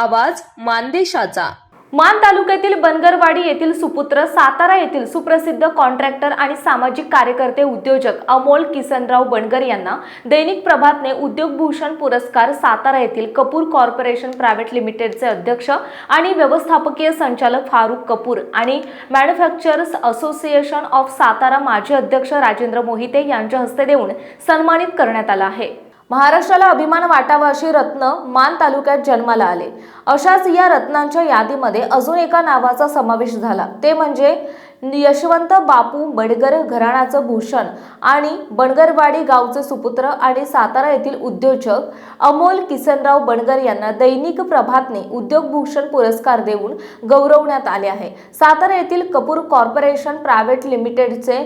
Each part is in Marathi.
आवाज मानदेशाचा. मान तालुक्यातील बनगरवाडी येथील सुपुत्र सातारा येथील सुप्रसिद्ध कॉन्ट्रॅक्टर आणि सामाजिक कार्यकर्ते उद्योजक अमोल किसनराव बनगर यांना दैनिक प्रभातने उद्योगभूषण पुरस्कार सातारा येथील कपूर कॉर्पोरेशन प्रायव्हेट लिमिटेडचे अध्यक्ष आणि व्यवस्थापकीय संचालक फारुख कपूर आणि मॅन्युफॅक्चरर्स असोसिएशन ऑफ सातारा माजी अध्यक्ष राजेंद्र मोहिते यांच्या हस्ते देऊन सन्मानित करण्यात आला आहे. महाराष्ट्राला अभिमान वाटावा अशी रत्न मान तालुक्यात जन्माला आले. अशाच या रत्नांच्या यादीमध्ये अजून एका नावाचा समावेश झाला. ते म्हणजे यशवंत बापू बडगर घराण्याचं भूषण आणि बणगरवाडी गावचे सुपुत्र आणि सातारा येथील उद्योजक अमोल किसनराव बणगर यांना दैनिक प्रभातने उद्योगभूषण पुरस्कार देऊन गौरवण्यात आले आहे. सातारा येथील कपूर कॉर्पोरेशन प्रायव्हेट लिमिटेडचे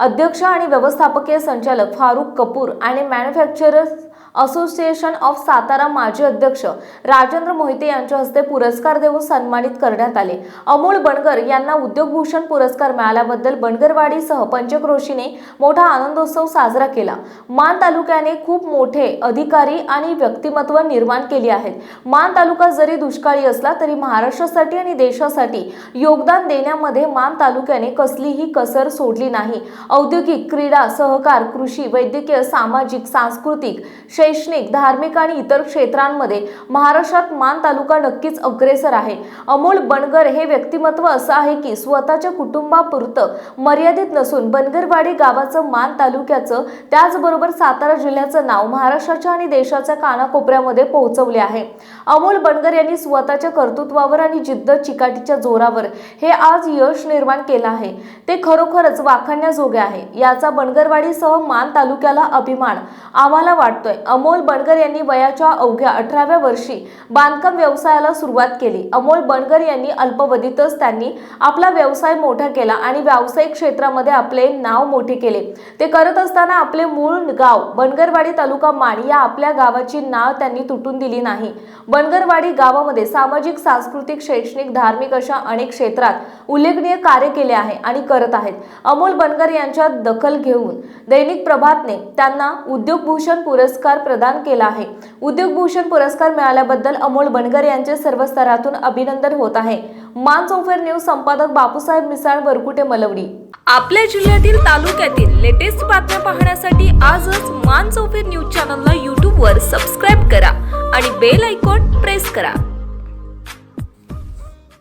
अध्यक्ष आणि व्यवस्थापकीय संचालक फारुख कपूर आणि मॅन्युफॅक्चरर्स असोसिएशन ऑफ सातारा माजी अध्यक्ष राजेंद्र मोहिते यांच्या हस्ते पुरस्कार देऊन सन्मानित करण्यात आले. अमोल बनगर यांना उद्योगभूषण पुरस्कार मिळाल्याबद्दल बनगरवाडीसह पंचक्रोशीने मोठा आनंदोत्सव साजरा केला. मान तालुक्याने खूप मोठे अधिकारी आणि व्यक्तिमत्व निर्माण केली आहेत. मान तालुका जरी दुष्काळी असला तरी महाराष्ट्रासाठी आणि देशासाठी योगदान देण्यामध्ये मान तालुक्याने कसलीही कसर सोडली नाही. औद्योगिक क्रीडा सहकार कृषी वैद्यकीय सामाजिक सांस्कृतिक शैक्षणिक धार्मिक आणि इतर क्षेत्रांमध्ये महाराष्ट्रात मान तालुका नक्कीच अग्रेसर आहे. अमोल बनगर हे व्यक्तिमत्व असं आहे की स्वतःच्या कुटुंबापुरतं मर्यादित नसून बनगरवाडी गावाचं मान तालुक्याचं त्याचबरोबर सातारा जिल्ह्याचं नाव महाराष्ट्राच्या आणि देशाच्या कानाकोपऱ्यामध्ये पोहोचवले आहे. अमोल बनगर यांनी स्वतःच्या कर्तृत्वावर आणि जिद्द चिकाटीच्या जोरावर हे आज यश निर्माण केलं आहे. ते खरोखरच वाखाणण्याजोगे आहे. याचा बनगरवाडीसह मान तालुक्याला अभिमान. आम्हाला वाटतोय अमोल बनगर यांनी वयाच्या अवघ्या अठराव्या वर्षी बांधकाम व्यवसायाला सुरुवात केली. अमोल बनगर यांनी अल्पवधीतच त्यांनी आपला व्यवसाय मोठा केला आणि व्यावसायिक क्षेत्रामध्ये आपले नाव मोठे केले. ते करत असताना आपले मूळ गाव बनगरवाडी तालुका मान या आपल्या गावाची नाव त्यांनी तुटून दिली नाही. बनगरवाडी गावामध्ये सामाजिक सांस्कृतिक शैक्षणिक धार्मिक अशा अनेक क्षेत्रात उल्लेखनीय कार्य केले आहे आणि करत आहेत. अमोल बनगर यांच्यात दखल घेऊन दैनिक प्रभातने त्यांना उद्योगभूषण पुरस्कार प्रदान केला आहे. उद्योगभूषण पुरस्कार मिळाल्याबद्दल अमोल बनगर यांचे सर्व स्तरातून अभिनंदन होत आहे. मान सोफेर न्यूज संपादक बापूसाहेब मिसाळ वरकुटे मलवडी. आपल्या जिल्ह्यातील तालुक्यातील लेटेस्ट बातम्या पाहण्यासाठी आजच मान सोफेर न्यूज चॅनलला यूट्यूबवर सबस्क्राईब करा आणि बेल आयकॉन प्रेस करा.